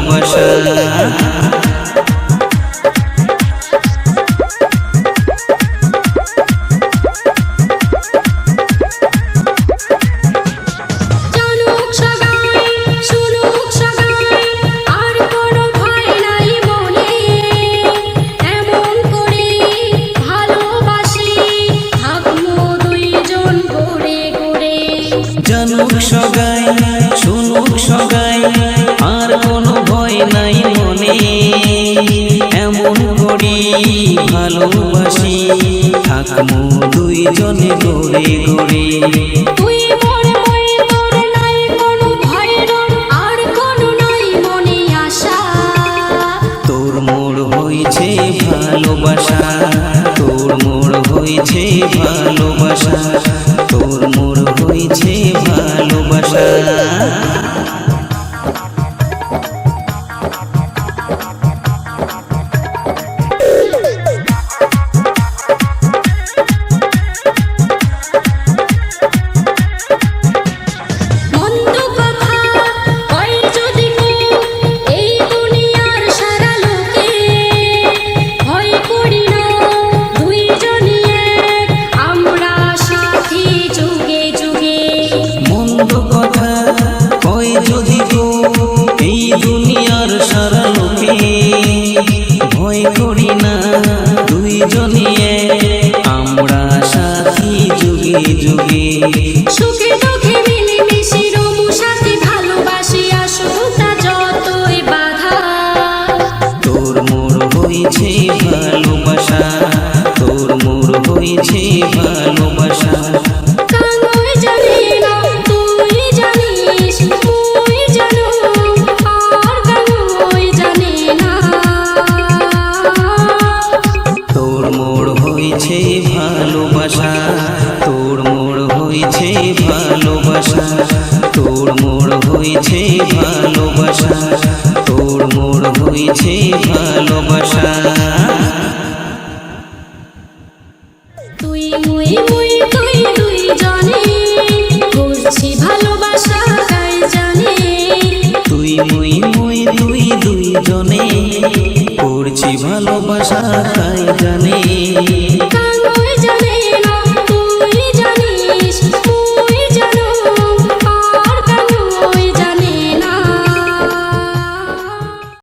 করে জানুক সগাই শুনুক সগাই নাই মনে এমন করি ভালোবাসি। থাকমু দুইজনে গড়ে গড়ে তুই মনে হয়েছে ভালোবাসা তোর মোর হয়েছে ভালোবাসা। করি না। দুই জনিয়ে আমরা সাথী যুগে যুগে। সুখে ভালোবাসা তোর মোর হয়েছে ভালোবাসা তোর মোর হয়েছে ভালোবাসা তোর মোর হয়েছে ভালোবাসা। তুই মুই মুই তুই দুই জনে করছি ভালোবাসা তাই জানে। তুই মুই মুই দুই দুইজনে করছি ভালোবাসা